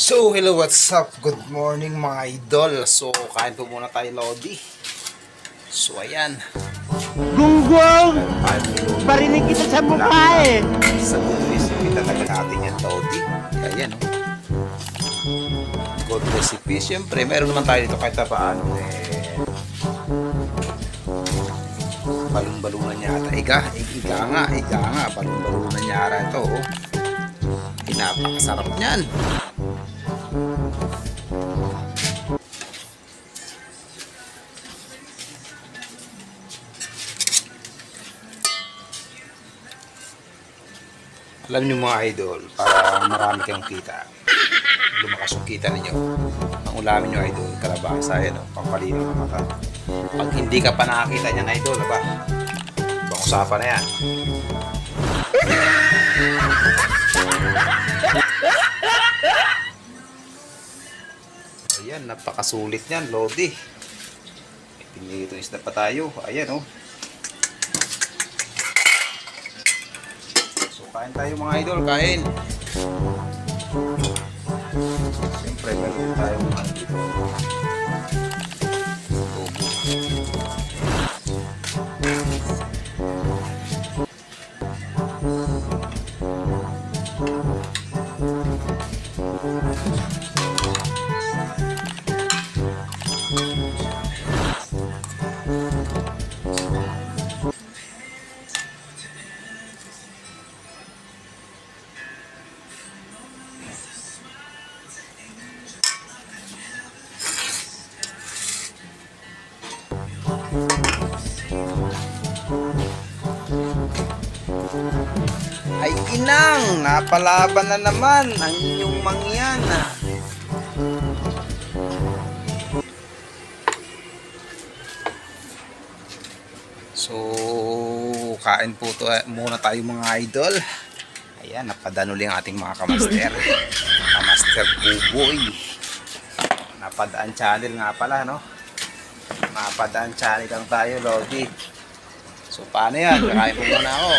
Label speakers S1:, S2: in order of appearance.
S1: So, hello, what's up? Good morning mga idol. So, kain po muna tayo, Lodi. So, ayan.
S2: Gunggong! Barinig kita sa mukha eh!
S1: Sa good recipe talaga natin yan, Lodi. Ayan, oh. Good recipe. Siyempre, meron naman tayo dito kahit na paano, eh. Balong-balunan yata. Iga, iga nga, iga nga. Balong-balunan yata ito, oh. Napakasarap niyan. Alam niyo mga idol, para marami kayong kita. Lumakas yung kita ninyo. Ang ulamin niyo idol, kalabasa, yan o, pampalinaw ng mata. Pag hindi ka pa nakakita niyan idol, ba? Ibang usapan na yan. Ayan, napakasulit niyan, Lodi. Pinili itong isda pa tayo. Ayan, oh. So, kain tayo mga idol, kain. Siyempre, meron tayong ano dito. Tubo. Ay inang, napalaban na naman ang inyong mangyan. So, kain po to, muna tayo mga idol. Ayan, napadaan ang ating mga kamaster. Kamaster Buboy. Napadaan channel nga pala, no? Napadaan channel lang tayo, Lodi. So, paano yan? Kakain po muna ako.